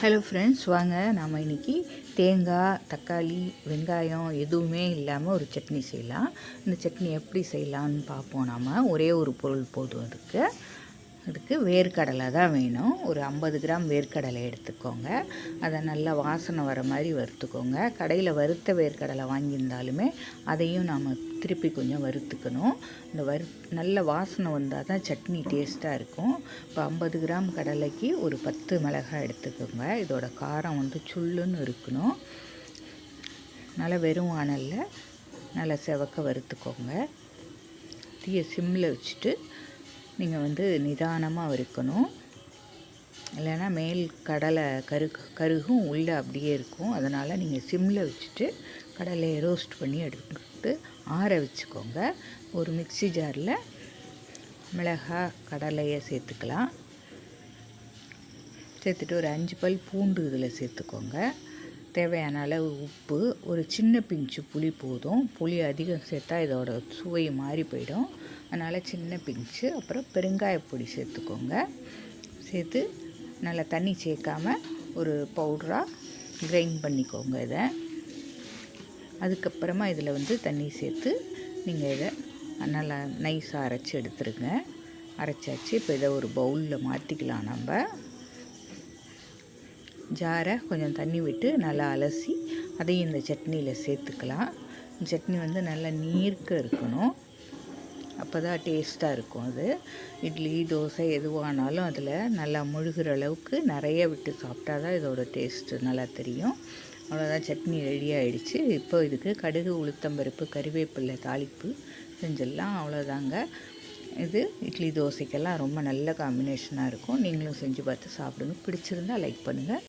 Hello friends வாங்க நாம் இன்றைக்கி தேங்காய் தக்காளி வெங்காயம் எதுவுமே இல்லாமல் ஒரு சட்னி செய்யலாம். இந்த சட்னி எப்படி செய்யலாம்னு பார்ப்போம். நாம் ஒரே ஒரு பொருள் போதும் அதுக்கு. அதுக்கு வேர்க்கடலை தான் வேணும். ஒரு ஐம்பது கிராம் வேர்க்கடலை எடுத்துக்கோங்க. அதை நல்லா வாசனை வர மாதிரி வறுத்துக்கோங்க. கடையில் வறுத்த வேர்க்கடலை வாங்கியிருந்தாலுமே அதையும் நாம் திருப்பி கொஞ்சம் வறுத்துக்கணும். இந்த வறு நல்ல வாசனை வந்தால் தான் சட்னி டேஸ்ட்டாக இருக்கும். இப்போ ஐம்பது கிராம் கடலைக்கு ஒரு பத்து மிளகாய் எடுத்துக்கோங்க. இதோட காரம் வந்து சுள்ளுன்னு இருக்கணும். நல்லா வெறும் வானலில் நல்லா செவக்க வறுத்துக்கோங்க. தீயை சிம்மில் வச்சுட்டு நீங்கள் வந்து நிதானமாக வறுக்கணும் இல்லைன்னா மேல் கடலை கரு கருகும் உள்ளே அப்படியே இருக்கும். அதனால் நீங்கள் சிம்மில் வச்சுட்டு கடலையை ரோஸ்ட் பண்ணி எடுத்து ஆற வச்சுக்கோங்க. ஒரு மிக்ஸி ஜாரில் மிளகாய் கடலையை சேர்த்துக்கலாம். சேர்த்துட்டு ஒரு அஞ்சு பல் பூண்டு இதில் சேர்த்துக்கோங்க. தேவையான அளவு உப்பு ஒரு சின்ன பிஞ்சு புளி போதும். புளி அதிகம் சேர்த்தா இதோட சுவை மாறி போயிடும். அதனால் சின்ன பிஞ்சு அப்புறம் பெருங்காயப்பொடி சேர்த்துக்கோங்க. சேர்த்து நல்லா தண்ணி சேர்க்காம ஒரு பவுடராக கிரைண்ட் பண்ணிக்கோங்க இதை. அதுக்கப்புறமா இதில் வந்து தண்ணி சேர்த்து நீங்கள் இதை நல்லா நைஸாக அரைச்சி எடுத்துருங்க. அரைச்சாச்சு இப்போ இதை ஒரு பவுலில் மாற்றிக்கலாம் நம்ம. ஜாரை கொஞ்சம் தண்ணி விட்டு நல்லா அலசி அதையும் இந்த சட்னியில் சேர்த்துக்கலாம். சட்னி வந்து நல்லா நீர்க்க இருக்கணும். அப்போ தான் டேஸ்ட்டாக இருக்கும் அது. இட்லி தோசை எதுவானாலும் அதில் நல்லா முழுகிற அளவுக்கு நிறைய விட்டு சாப்பிட்டா தான் இதோட டேஸ்ட்டு நல்லா தெரியும். அவ்வளோதான் சட்னி ரெடி ஆகிடுச்சு இப்போ இதுக்கு கடுகு உளுத்தம்பருப்பு கறிவேப்பிலை தாளிப்பு செஞ்சிடலாம். அவ்வளோதாங்க இது இட்லி தோசைக்கெல்லாம் ரொம்ப நல்ல காம்பினேஷனாக இருக்கும். நீங்களும் செஞ்சு பார்த்து சாப்பிடுங்க பிடிச்சிருந்தால் லைக் பண்ணுங்கள்